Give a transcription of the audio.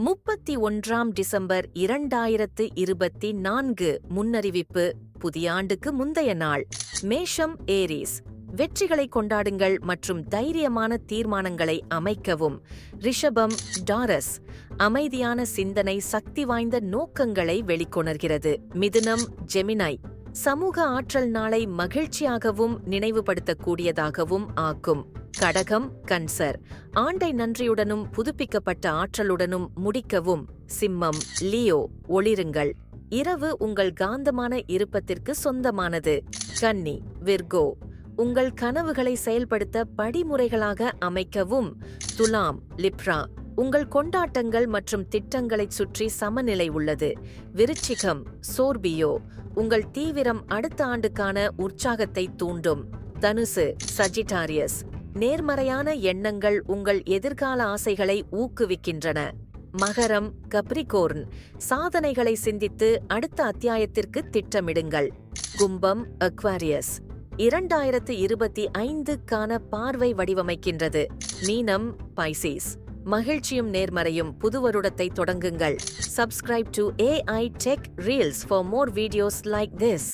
முப்பத்தி ஒன்றாம் டிசம்பர் இரண்டாயிரத்து இருபத்தி நான்கு முன்னறிவிப்பு புதிய ஆண்டுக்கு முந்தைய நாள். மேஷம் ஏரிஸ். வெற்றிகளை கொண்டாடுங்கள் மற்றும் தைரியமான தீர்மானங்களை அமைக்கவும். ரிஷபம் டாரஸ். அமைதியான சிந்தனை சக்தி வாய்ந்த நோக்கங்களை வெளிக்கொணர்கிறது. மிதுனம் ஜெமினை. சமூக ஆற்றல் நாளை மகிழ்ச்சியாகவும் நினைவுபடுத்தக்கூடியதாகவும் ஆக்கும். கடகம் கன்சர். ஆண்டை நன்றியுடனும் புதுப்பிக்கப்பட்ட ஆற்றலுடனும் முடிக்கவும். சிம்மம் லியோ ஒளிருங்கள். இரவு உங்கள் காந்தமான இருப்பத்திற்கு சொந்தமானது. கன்னி விர்கோ. உங்கள் கனவுகளை செயல்படுத்த படிமுறைகளாக அமைக்கவும். துலாம் லிப்ரா. உங்கள் கொண்டாட்டங்கள் மற்றும் திட்டங்களைச் சுற்றி சமநிலை உள்ளது. விருச்சிகம் சோர்பியோ உங்கள் தீவிரம் அடுத்த ஆண்டுக்கான உற்சாகத்தை தூண்டும். தனுசு சஜிடாரியஸ் நேர்மறையான எண்ணங்கள் உங்கள் எதிர்கால ஆசைகளை ஊக்குவிக்கின்றன. மகரம் கப்ரிகோர்ன் சாதனைகளை சிந்தித்து அடுத்த அத்தியாயத்திற்கு திட்டமிடுங்கள். கும்பம் அக்வாரியஸ் இரண்டாயிரத்து இருபத்தி ஐந்துக்கான பார்வை வடிவமைக்கின்றது. மீனம் பைசிஸ் மகிழ்ச்சியும் நேர்மறையும் புது வருடத்தை தொடங்குங்கள். Subscribe to AI tech reels for more videos like this